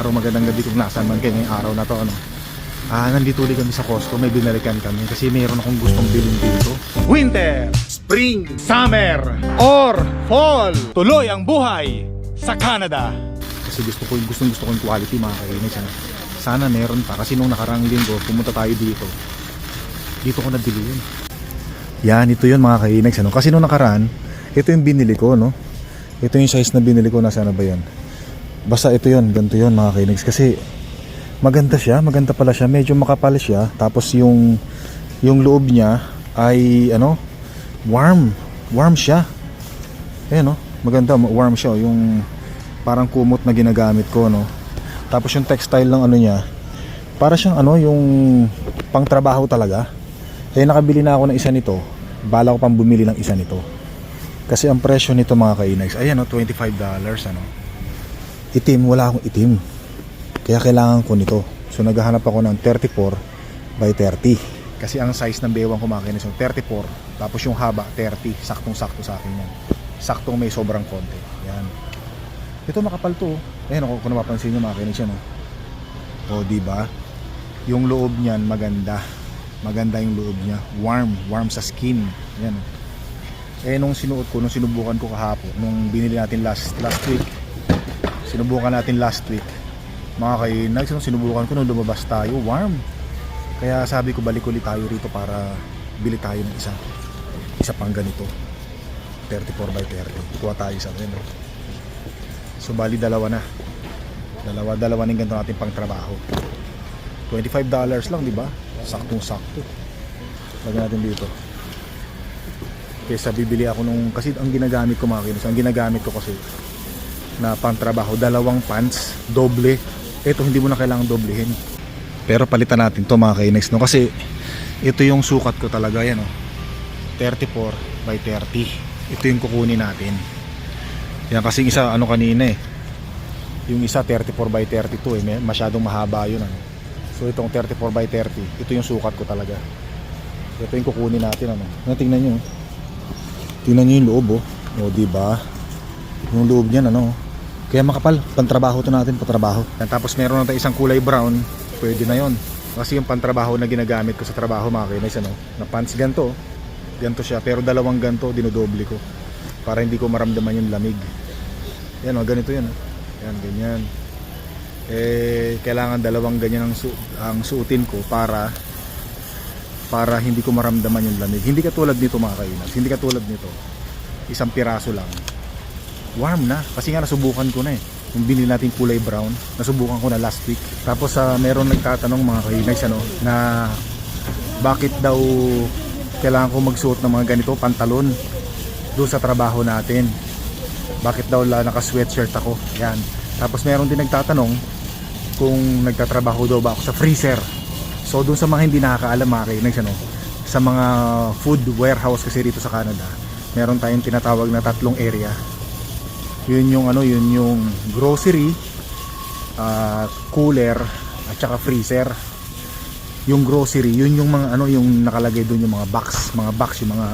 araw, magandang gabi kung nasaan man kayo ngayong araw na to. Ano? Ah, nandito ulit kami sa Costco, may binalikan kami kasi mayroon akong gustong bilhin dito. Winter, Spring, Summer, or Fall. Tuloy ang buhay sa Canada. Kasi gusto ko yung gustong gusto ko yung quality mga kainis. Ano? Sana meron pa kasi nung nakarang linggo pumunta tayo dito. Dito ko nabili yun. Yan, ito yun mga kainex. Ano? Kasi nung nakaraan, ito yung binili ko, no? Ito yung size na binili ko, nasa ano ba yan? Basta ito yun, ganito yun mga kainex. Kasi maganda siya, maganda pala siya. Medyo makapal siya. Tapos yung, yung loob niya ay, ano, warm. Warm siya. Ayan, no? Maganda, warm siya. oh. Yung parang kumot na ginagamit ko, no? Tapos yung textile ng ano niya, para siyang ano, yung pangtrabaho talaga. Eh nakabili na ako ng isa nito. Bala ko pang bumili ng isa nito. Kasi ang presyo nito mga kainags, ayan o, $25 ano. Itim, wala akong itim. Kaya kailangan ko nito. So naghahanap ako ng 34 by 30. Kasi ang size ng bewang kainags, yung 34. Tapos yung haba, 30. Saktong-sakto sa akin yan. Saktong may sobrang konti. Yan. Ito makapal to. oh. Ayan ako, kung napapansin nyo mga kainags yan. O, oh, di ba? Yung loob niyan maganda maganda yung loob niya warm warm sa skin yan eh nung sinuot ko nung sinubukan ko kahapon nung binili natin last last week sinubukan natin last week. Mga kainag sinubukan ko nung lumabas tayo warm. Kaya sabi ko balik ulit tayo rito para bili tayo ng isa. Isa pang ganito. 34 by 30 kuha tayo isa rin so bali dalawa na. Dalawa dalawa ng ganito natin pang trabaho. $25 lang di ba? Saktong sakto lagyan natin dito. Kesa bibili ako nung kasi ang ginagamit ko mga kinos ang ginagamit ko kasi na pangtrabaho dalawang pants doble ito hindi mo na kailangan doblehin pero palitan natin to mga kinex no kasi ito yung sukat ko talaga yan oh 34 by 30 ito yung kukunin natin yan kasi isa ano kanina eh yung isa 34 by 32 eh masyadong mahaba yun ano So itong 34 by 30, ito yung sukat ko talaga. Ito yung kukunin natin ano. Ano tingnan niyo? Tingnan niyo yung loob oh. O di ba? Yung loob niyan ano. Kaya makapal, pantrabaho to natin, patrabaho. Yan, tapos meron na tayo isang kulay brown, pwede na 'yon. Kasi yung pantrabaho na ginagamit ko sa trabaho mga kainis ano, na pants ganto. Ganto siya, pero dalawang ganto dinodoble ko para hindi ko maramdaman yung lamig. Yan o, ganito yan. oh. Yan, ganyan eh kailangan dalawang ganyan ang, su- ang suotin ko para para hindi ko maramdaman yung lamig. Hindi katulad nito mga kainas. Hindi katulad nito. Isang piraso lang. Warm na. Kasi nga nasubukan ko na eh. Yung binili natin kulay brown, nasubukan ko na last week. Tapos sa meron nagtatanong mga kainas ano, na bakit daw kailangan ko magsuot ng mga ganito, pantalon doon sa trabaho natin. Bakit daw la naka sweatshirt ako? Yan. Tapos meron din nagtatanong kung nagtatrabaho daw ba ako sa freezer. So doon sa mga hindi nakakaalam mga kainex ano, sa mga food warehouse kasi dito sa Canada, meron tayong tinatawag na tatlong area. Yun yung ano, yun yung grocery, ah, cooler, at saka freezer. Yung grocery, yun yung mga ano, yung nakalagay doon yung mga box, mga box, yung mga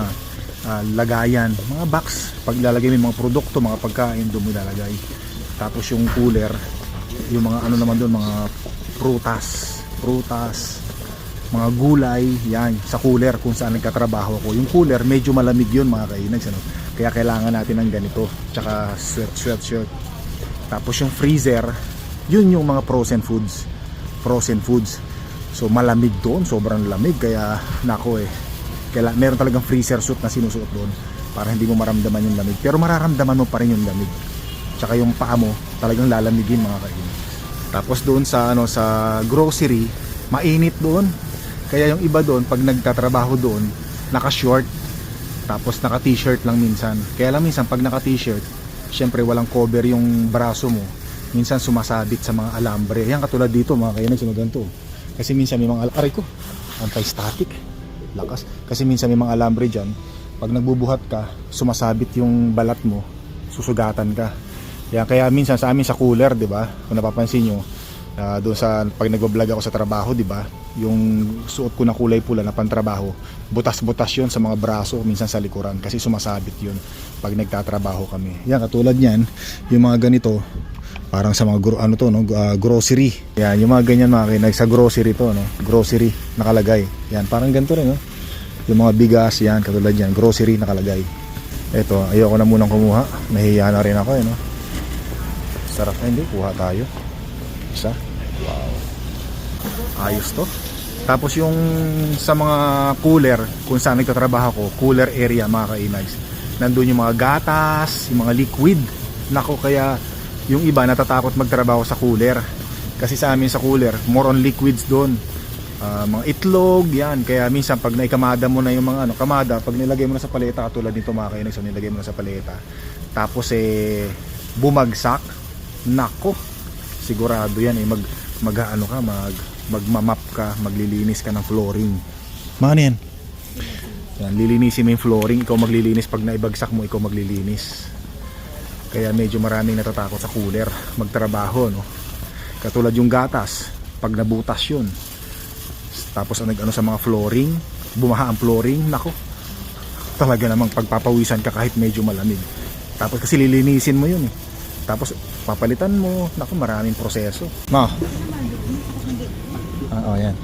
ah, lagayan, mga box. Pag lalagay mo yung mga produkto, mga pagkain doon mo ilalagay. Tapos yung cooler, yung mga ano naman doon, mga prutas, prutas, mga gulay, yan, sa cooler kung saan nagkatrabaho ko. Yung cooler, medyo malamig yun mga kainags, ano? Kaya kailangan natin ng ganito, tsaka sweat, sweatshirt. Tapos yung freezer, yun yung mga frozen foods. Frozen foods. So malamig doon, sobrang lamig, kaya nako eh. Kaila, meron talagang freezer suit na sinusuot doon para hindi mo maramdaman yung lamig. Pero mararamdaman mo pa rin yung lamig. Tsaka yung paa mo, talagang lalamigin mga kainis. Tapos doon sa ano sa grocery, mainit doon. Kaya yung iba doon pag nagtatrabaho doon, naka-short tapos naka t-shirt lang minsan. Kaya lang minsan pag naka t-shirt, syempre walang cover yung braso mo. Minsan sumasabit sa mga alambre. Yan katulad dito mga kainis, sino ganito. Kasi minsan may mga aray ko, anti-static. Lakas. Kasi minsan may mga alambre diyan. Pag nagbubuhat ka, sumasabit yung balat mo, susugatan ka. Kaya, kaya minsan sa amin sa cooler, 'di ba? Kung napapansin nyo, ah, doon sa pag nagbo-vlog ako sa trabaho, 'di ba? Yung suot ko na kulay pula na pantrabaho, butas-butas 'yon sa mga braso, minsan sa likuran kasi sumasabit 'yun pag nagtatrabaho kami. Yan katulad niyan, yung mga ganito, Parang sa mga gro- ano to no, ah, grocery. Yan, yung mga ganyan mga kinag sa grocery to no, grocery nakalagay. Yan, parang ganito rin no. Yung mga bigas yan, katulad yan, grocery nakalagay. Ito, ayoko na munang kumuha. Nahiya na rin ako eh no. Sarap na hindi, kuha tayo. Isa. Wow. Ayos to. Tapos yung sa mga cooler, kung saan nagtatrabaho ko, cooler area mga kainags. Nandun yung mga gatas, yung mga liquid. Nako, kaya yung iba natatakot magtrabaho sa cooler. Kasi sa amin sa cooler, more on liquids doon. Ah, mga itlog, yan. Kaya minsan pag naikamada mo na yung mga ano, kamada, pag nilagay mo na sa paleta, katulad nito mga kainags, so nilagay mo na sa paleta. Tapos eh, bumagsak. Nako, sigurado yan eh mag mag ano ka mag magmamap ka maglilinis ka ng flooring. Mano yan? Yan lilinisin mo yung flooring ikaw maglilinis. Pag naibagsak mo ikaw maglilinis. Kaya medyo maraming natatakot sa cooler. Magtrabaho no? Katulad yung gatas pag nabutas yun tapos ang nag ano sa mga flooring bumaha ang flooring nako. Talaga namang pagpapawisan ka kahit medyo malamig. Tapos kasi lilinisin mo yun eh. Tapos papalitan mo. Naku maraming proseso. Ma. Ah, oh, yan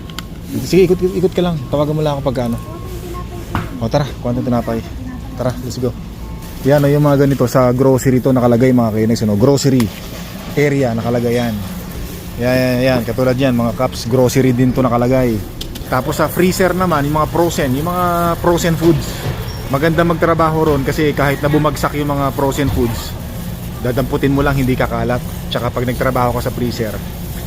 sige ikot, ikot, ka lang. Tawagan mo lang ako pag ano. O tara. Kwento tinapay. Tara let's go. Yan o yung mga ganito. Sa grocery to nakalagay mga kainex ano, grocery area nakalagay yan. Yan yan yan. Katulad yan mga cups grocery din to nakalagay. Tapos sa freezer naman yung mga frozen yung mga frozen foods. Maganda magtrabaho ron kasi kahit na bumagsak yung mga frozen foods dadamputin mo lang hindi kakalat. Tsaka pag nagtrabaho ka sa freezer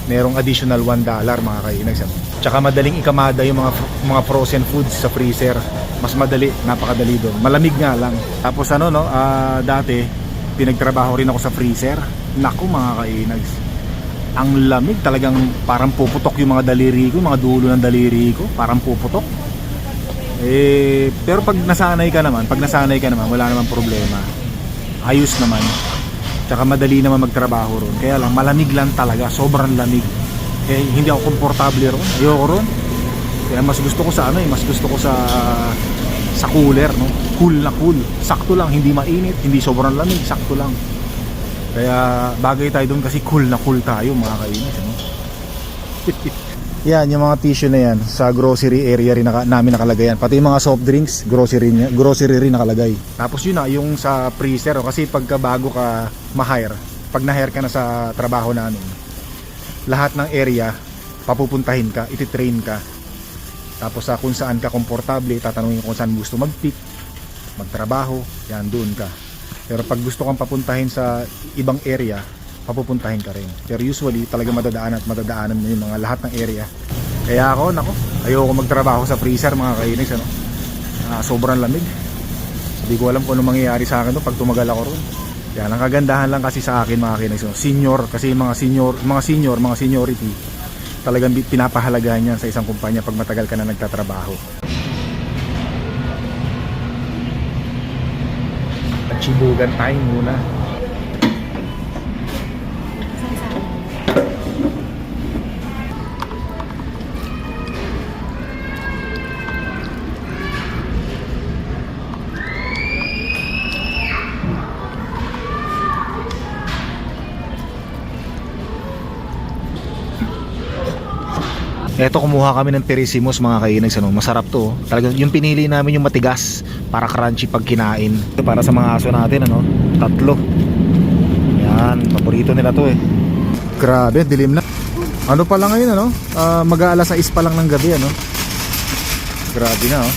merong additional 1 dollar mga kainags tsaka madaling ikamada yung mga mga frozen foods sa freezer. Mas madali napakadali doon. Malamig nga lang. Tapos ano no ah, dati pinagtrabaho rin ako sa freezer. Naku mga kainags ang lamig talagang parang puputok yung mga daliri ko mga dulo ng daliri ko parang puputok. Eh pero pag nasanay ka naman pag nasanay ka naman wala namang problema. Ayos naman Tsaka madali naman magtrabaho ron. Kaya lang, malamig lang talaga. Sobrang lamig. Eh, hindi ako komportable ron. Ayoko ron. Kaya mas gusto ko sa ano eh, mas gusto ko sa sa cooler, no? Cool na cool. Sakto lang, hindi mainit, hindi sobrang lamig, sakto lang. Kaya bagay tayo doon kasi cool na cool tayo, mga kainis, no? yan, yung mga tissue na yan sa grocery area rin naka, namin nakalagay yan. Pati yung mga soft drinks, grocery, grocery rin nakalagay. Tapos yun na, yung sa freezer, oh, kasi pagka bago ka ma-hire, pag na-hire ka na sa trabaho namin, lahat ng area, papupuntahin ka, ititrain ka. Tapos sa kung saan ka komportable, tatanungin kung saan gusto mag-pick, magtrabaho, yan, doon ka. Pero pag gusto kang papuntahin sa ibang area, papupuntahin ka rin. Pero usually, talaga madadaan at madadaanan mo yung mga lahat ng area. Kaya ako, nako, ayoko magtrabaho sa freezer mga kainis, ano. Ah, sobrang lamig. Hindi ko alam kung ano mangyayari sa akin to pag tumagal ako ron. Yan, ang kagandahan lang kasi sa akin mga kainis, no? senior, kasi mga senior, mga senior, mga seniority, talagang pinapahalagahan yan sa isang kumpanya pag matagal ka na nagtatrabaho. Chibugan time muna. Eto kumuha kami ng Perisimos mga kainags ano, masarap to. Talagang yung pinili namin yung matigas para crunchy pag kinain. Ito para sa mga aso natin ano, tatlo. Yan, paborito nila to eh. Grabe, dilim na. Ano pa lang ngayon ano? Ah, mag-aalas 6 pa lang ng gabi ano. Grabe na oh.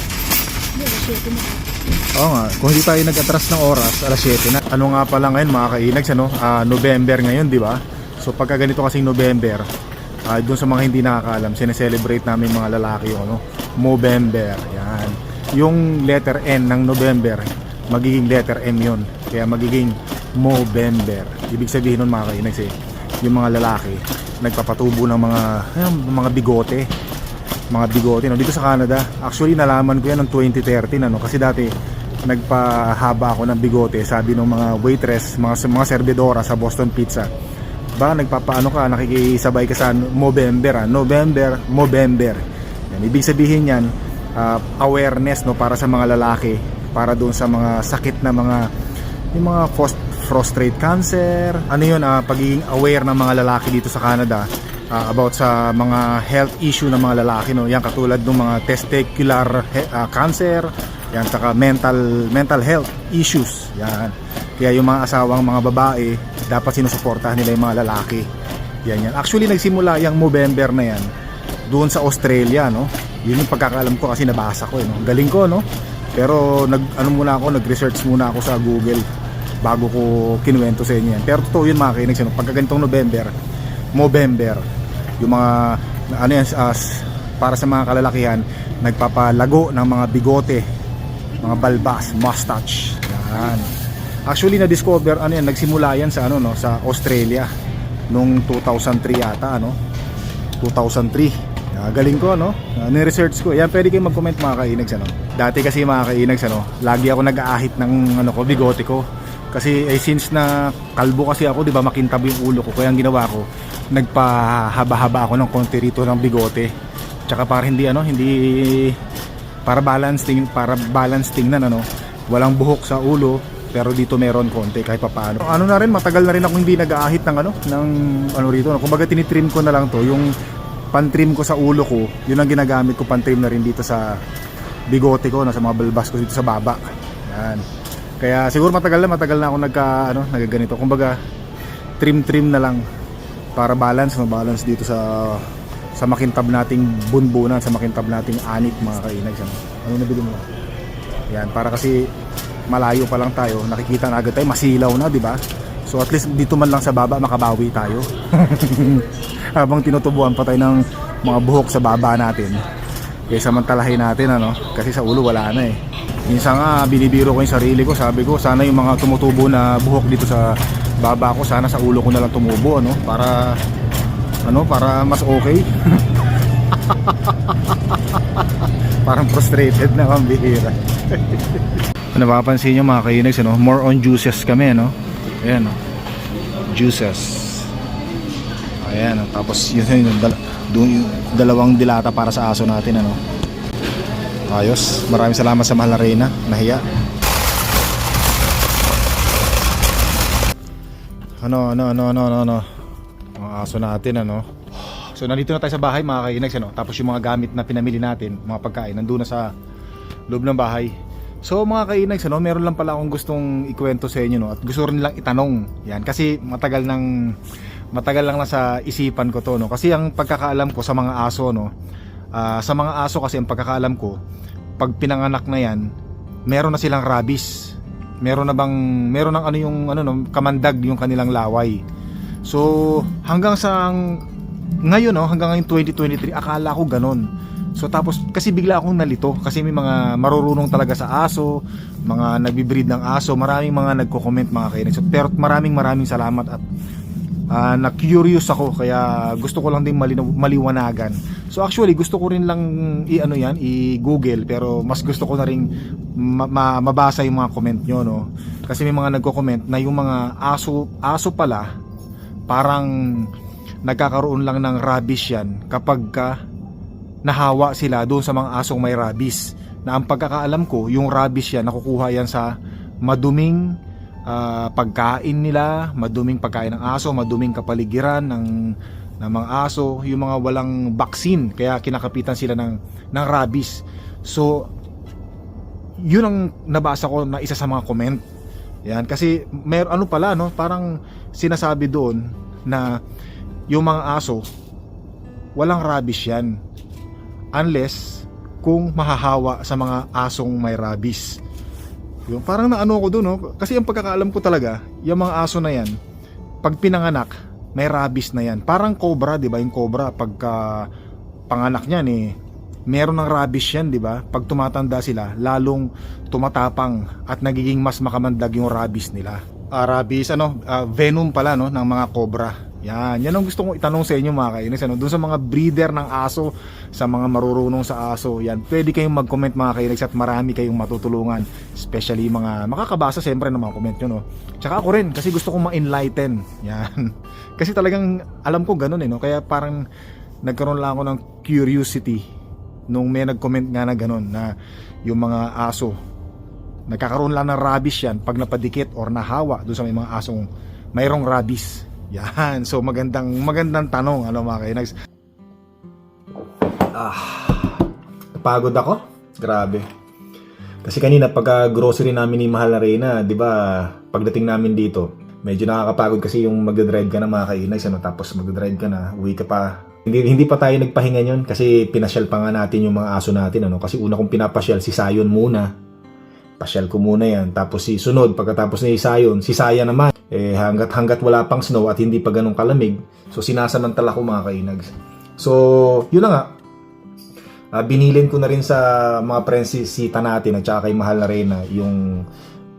Oo nga, kung hindi tayo nag-atras ng oras, alas 7 na. Ano nga pala ngayon mga kainags ano, ah, November ngayon, di ba? So pagka ganito kasing November, ah doon sa mga hindi nakakaalam, sineselebrate namin mga lalaki yung ano, Movember. Yan. Yung letter N ng November, magiging letter M yun. Kaya magiging Movember. Ibig sabihin nun mga kainags eh, yung mga lalaki, nagpapatubo ng mga, ayun, mga bigote mga bigote no dito sa Canada actually nalaman ko yan ng 2013 ano kasi dati nagpahaba ako ng bigote sabi ng mga waitress mga mga servidora sa Boston Pizza ba nagpapaano ka nakikisabay ka sa November ah. November Movember yan ibig sabihin yan ah, awareness no para sa mga lalaki para doon sa mga sakit na mga yung mga fos- prostate cancer. Ano yun, ah, pagiging aware ng mga lalaki dito sa Canada ah, about sa mga health issue ng mga lalaki. No? Yan katulad ng mga testicular ah, cancer, yan, saka mental, mental health issues. Yan. Kaya yung mga asawang mga babae, dapat sinusuportahan nila yung mga lalaki. Yan yan. Actually, nagsimula yung November na yan doon sa Australia, no? Yun yung pagkakalam ko kasi nabasa ko, eh, no? Galing ko, no? Pero nag ano muna ako, nag-research muna ako sa Google bago ko kinuwento sa inyo yan. Pero totoo yun mga kainex, no? Pagka ganitong November, Movember, yung mga ano yan, as, para sa mga kalalakihan, nagpapalago ng mga bigote, mga balbas, mustache. Yan. Actually na-discover ano yan, nagsimula yan sa ano no, sa Australia nung 2003 yata ano. 2003. Ah, galing ko no. Uh, ni-research ko. Yan pwede kayong mag-comment mga kainags ano. Dati kasi mga kainags ano, lagi ako nag-aahit ng ano ko, bigote ko. Kasi eh, since na kalbo kasi ako, 'di ba, makintab yung ulo ko. Kaya ang ginawa ko, nagpahaba-haba ako ng konti rito ng bigote. Tsaka para hindi ano, hindi para balance ting para balance tingnan ano. Walang buhok sa ulo, pero dito meron konti kahit papaano. Ano na rin matagal na rin ako hindi nag-aahit ng ano ng ano rito. No? Kumbaga tinitrim ko na lang to yung pantrim ko sa ulo ko. Yun ang ginagamit ko pantrim na rin dito sa bigote ko, no? sa mga balbas ko dito sa baba. Yan. Kaya siguro matagal na matagal na ako nagka ano nagaganito. Kumbaga trim trim na lang para balance no balance dito sa sa makintab nating bunbunan, sa makintab nating anit mga kainag. Ano, ano nabili mo? Yan, para kasi malayo pa lang tayo, nakikita na agad tayo, masilaw na, di ba? So at least dito man lang sa baba makabawi tayo. Habang tinutubuan pa tayo ng mga buhok sa baba natin. Kaya samantalahin natin ano, kasi sa ulo wala na eh. Minsan nga binibiro ko yung sarili ko, sabi ko sana yung mga tumutubo na buhok dito sa baba ko, sana sa ulo ko na lang tumubo ano, para ano, para mas okay. Parang frustrated na kang bihira. Napapansin nyo mga kainags, ano? more on juices kami, no? Ayan, no? Juices. Ayan, tapos yun, yun, yung, dal- yung dalawang dilata para sa aso natin, ano? Ayos. Maraming salamat sa mahal na Reyna. Nahiya. Ano, ano, ano, ano, ano, ano. Mga aso natin, ano? So nandito na tayo sa bahay mga kainags ano? Tapos yung mga gamit na pinamili natin, mga pagkain nandun na sa loob ng bahay. So mga kainags ano, meron lang pala akong gustong ikwento sa inyo no at gusto rin lang itanong. Yan kasi matagal nang matagal lang na sa isipan ko to no. Kasi ang pagkakaalam ko sa mga aso no, ah, sa mga aso kasi ang pagkakaalam ko pag pinanganak na yan, meron na silang rabies. Meron na bang meron ng ano yung ano no, kamandag yung kanilang laway. So hanggang sa ngayon no, hanggang ngayon 2023 akala ko ganun. So tapos kasi bigla akong nalito kasi may mga marurunong talaga sa aso, mga nagbi-breed ng aso, maraming mga nagko-comment mga kainis. So, pero maraming maraming salamat at ah, na-curious ako kaya gusto ko lang din malinaw, maliwanagan. So actually gusto ko rin lang i-ano yan, i-google pero mas gusto ko na rin ma- ma- mabasa yung mga comment nyo no. Kasi may mga nagko-comment na yung mga aso aso pala parang nagkakaroon lang ng rabies yan kapag ka nahawa sila doon sa mga asong may rabies. Na ang pagkakaalam ko, yung rabies yan, nakukuha yan sa maduming ah, pagkain nila, maduming pagkain ng aso, maduming kapaligiran ng, ng mga aso, yung mga walang vaccine, kaya kinakapitan sila ng, ng rabies. So, yun ang nabasa ko na isa sa mga comment. Yan, kasi mer ano pala no, parang sinasabi doon na yung mga aso walang rabies yan unless kung mahahawa sa mga asong may rabies. Yung parang naano ko doon no, kasi ang pagkakaalam ko talaga, yung mga aso na yan, pag pinanganak, may rabies na yan. Parang cobra, 'di ba? Yung cobra pagka panganak niyan eh meron ng rabies yan, 'di ba? Pag tumatanda sila, lalong tumatapang at nagiging mas makamandag yung rabies nila. Ah, rabies ano, ah, venom pala no ng mga cobra. Yan, yan ang gusto kong itanong sa inyo mga kainis. Ano, doon sa mga breeder ng aso, sa mga marurunong sa aso, yan, pwede kayong mag-comment mga kainis at marami kayong matutulungan. Especially mga makakabasa siyempre ng mga comment nyo, no? Tsaka ako rin, kasi gusto kong ma-enlighten. Yan. kasi talagang alam ko ganun eh, no? Kaya parang nagkaroon lang ako ng curiosity nung may nag-comment nga na ganun na yung mga aso Nagkakaroon lang ng rabies yan pag napadikit or nahawa doon sa may mga asong mayroong rabies. Yan. So magandang magandang tanong ano mga kainags. Pagod ako? Grabe. Kasi kanina pagka grocery namin ni Mahal na 'di ba? Pagdating namin dito, medyo nakakapagod kasi yung magdadrive ka na mga kainags, ano, tapos magdadrive ka na, uwi ka pa. Hindi hindi pa tayo nagpahinga yon kasi pinasyal pa nga natin yung mga aso natin ano kasi una kong pinapasyal si Sayon muna. Pasyal ko muna yan. Tapos si sunod, pagkatapos ni Sayon, si Saya naman. Eh, hanggat, hanggat wala pang snow at hindi pa ganun kalamig, so sinasamantala ko mga kainags. So, yun na nga, Ah, binilin ko na rin sa mga prensisita natin at saka kay Mahal na Reyna yung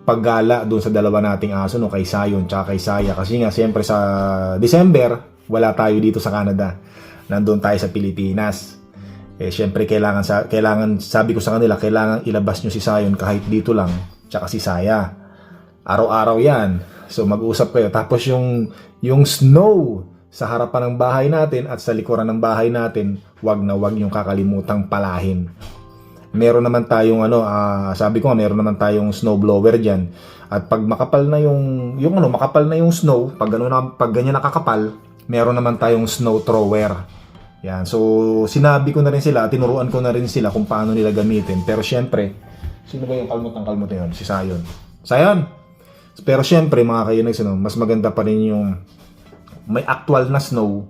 paggala doon sa dalawa nating aso no kay Sayon at kay Saya kasi nga siyempre sa December wala tayo dito sa Canada nandoon tayo sa Pilipinas eh siyempre kailangan sa kailangan sabi ko sa kanila kailangan ilabas nyo si Sayon kahit dito lang tsaka si Saya araw-araw yan so mag-usap kayo tapos yung yung snow sa harapan ng bahay natin at sa likuran ng bahay natin, wag na wag yung kakalimutang palahin. Meron naman tayong ano, ah, sabi ko nga meron naman tayong snow blower diyan. At pag makapal na yung yung ano, makapal na yung snow, pag ano na pag ganyan nakakapal, meron naman tayong snow thrower. Yan. So sinabi ko na rin sila, tinuruan ko na rin sila kung paano nila gamitin. Pero syempre, sino ba yung kalmot ng kalmot yun? Si Sayon. Sayon! Pero syempre mga kayo ano, mas maganda pa rin yung may actual na snow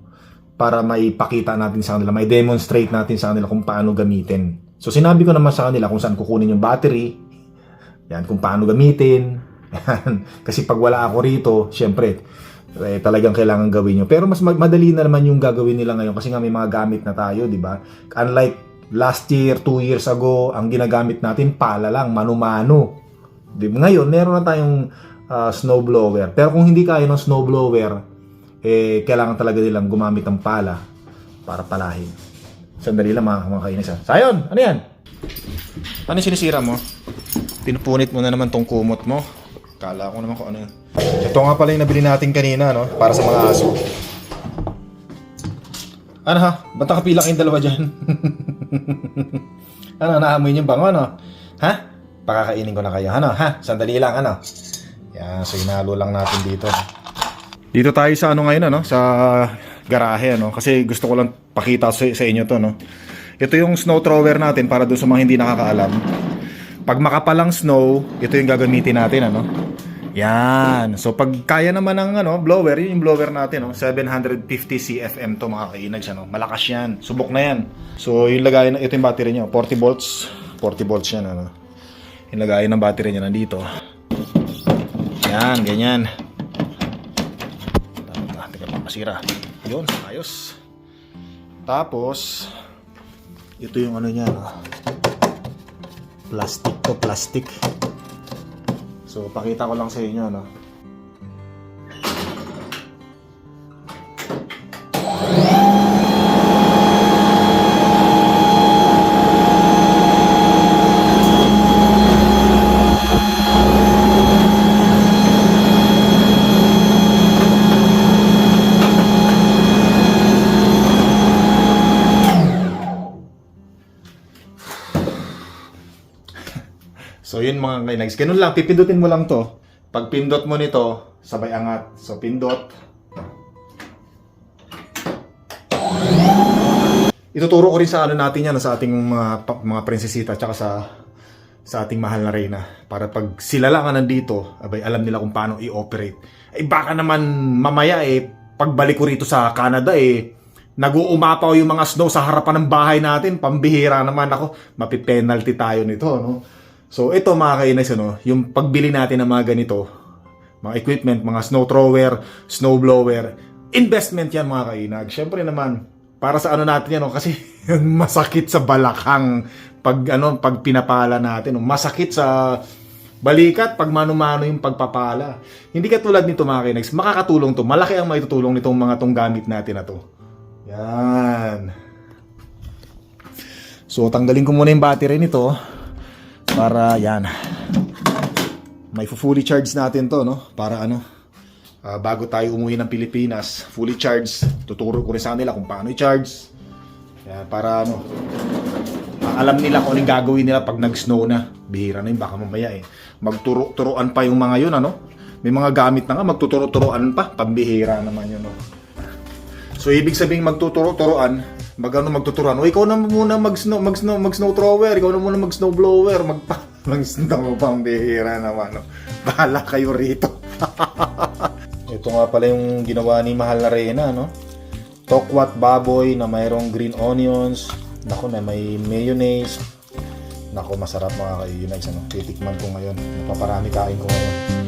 para maipakita natin sa kanila, may demonstrate natin sa kanila kung paano gamitin. So sinabi ko naman sa kanila kung saan kukunin yung battery, yan, kung paano gamitin, yan. Kasi pag wala ako rito, syempre, eh, talagang kailangan gawin nyo. Pero mas madali na naman yung gagawin nila ngayon kasi nga may mga gamit na tayo, di ba? Unlike last year, two years ago, ang ginagamit natin pala lang, mano-mano. Di? Ngayon, meron na tayong ah, snowblower. Pero kung hindi kaya ng snowblower, eh, kailangan talaga nilang gumamit ng pala para palahin. Sandali lang mga, mga kainis ha. Sayon, ano yan? Ano yung sinisira mo? Pinupunit mo na naman tong kumot mo. Kala ko naman kung ano. Ito nga pala yung nabili natin kanina, no? Para sa mga aso. Ano ha? Ba't nakapila kayong dalawa dyan? ano, naamoy niyo bango, ano? Ha? Pakakainin ko na kayo, ano? Ha? Sandali lang, ano? Yan, so inalo lang natin dito. Dito tayo sa ano ngayon ano, sa garahe ano kasi gusto ko lang pakita sa, sa inyo to no. Ito yung snow thrower natin para doon sa mga hindi nakakaalam. Pag makapalang snow, ito yung gagamitin natin ano. Yan. So pag kaya naman ng ano, blower, yun yung blower natin no. 750 CFM to mga kainag siya no. Malakas yan. Subok na yan. So yung lagayan ito yung battery niya, 40 volts. 40 volts yan ano. Yung lagayan ng battery niya nandito. Yan, ganyan. Ah, teka pa masira. Yun, ayos. Tapos, ito yung ano niya, no? Plastic to plastic. So, pakita ko lang sa inyo, no? So, yun mga kainags. Ganun lang, pipindutin mo lang to. Pag pindot mo nito, sabay angat. So, pindot. Ituturo ko rin sa ano natin yan, sa ating mga, mga prinsesita, tsaka sa sa ating mahal na reyna. Para pag sila lang ang nandito, abay, alam nila kung paano i-operate. Eh, baka naman mamaya eh, pagbalik ko rito sa Canada eh, nag-uumapaw yung mga snow sa harapan ng bahay natin. Pambihira naman ako. Mapipenalty tayo nito, no? So, ito mga kainis, ano, yung pagbili natin ng mga ganito, mga equipment, mga snow thrower, snow blower, investment yan mga kainag. Siyempre naman, para sa ano natin yan, no, kasi masakit sa balakang pag, ano, pag pinapala natin. No, masakit sa balikat pag mano-mano yung pagpapala. Hindi katulad nito mga kainex, makakatulong to. Malaki ang maitutulong nitong mga tong gamit natin na to. Yan. So, tanggalin ko muna yung battery nito para yan. May fully charge natin to, no? Para ano, ah, bago tayo umuwi ng Pilipinas, fully charged. Tuturo ko rin sa nila kung paano i-charge. Yan, para ano, alam nila kung anong gagawin nila pag nag-snow na. Bihira na yun, baka mamaya eh. Magturo-turoan pa yung mga yun, ano? May mga gamit na nga, magtuturo-turoan pa. Pambihira naman yun, no? So, ibig sabihin magtuturo-turoan, mag ano magtuturuan. O ikaw na muna mag-snow, mag-snow, mag-snow thrower, ikaw na muna mag-snow blower, magpa mag-snow pambihira naman, no? Bahala kayo rito. Ito nga pala yung ginawa ni Mahal na Reyna, no? Tokwat baboy na mayroong green onions. Nako na may mayonnaise. Nako masarap mga kaibigan. Ano, titikman ko ngayon. Napaparami kain ko ngayon.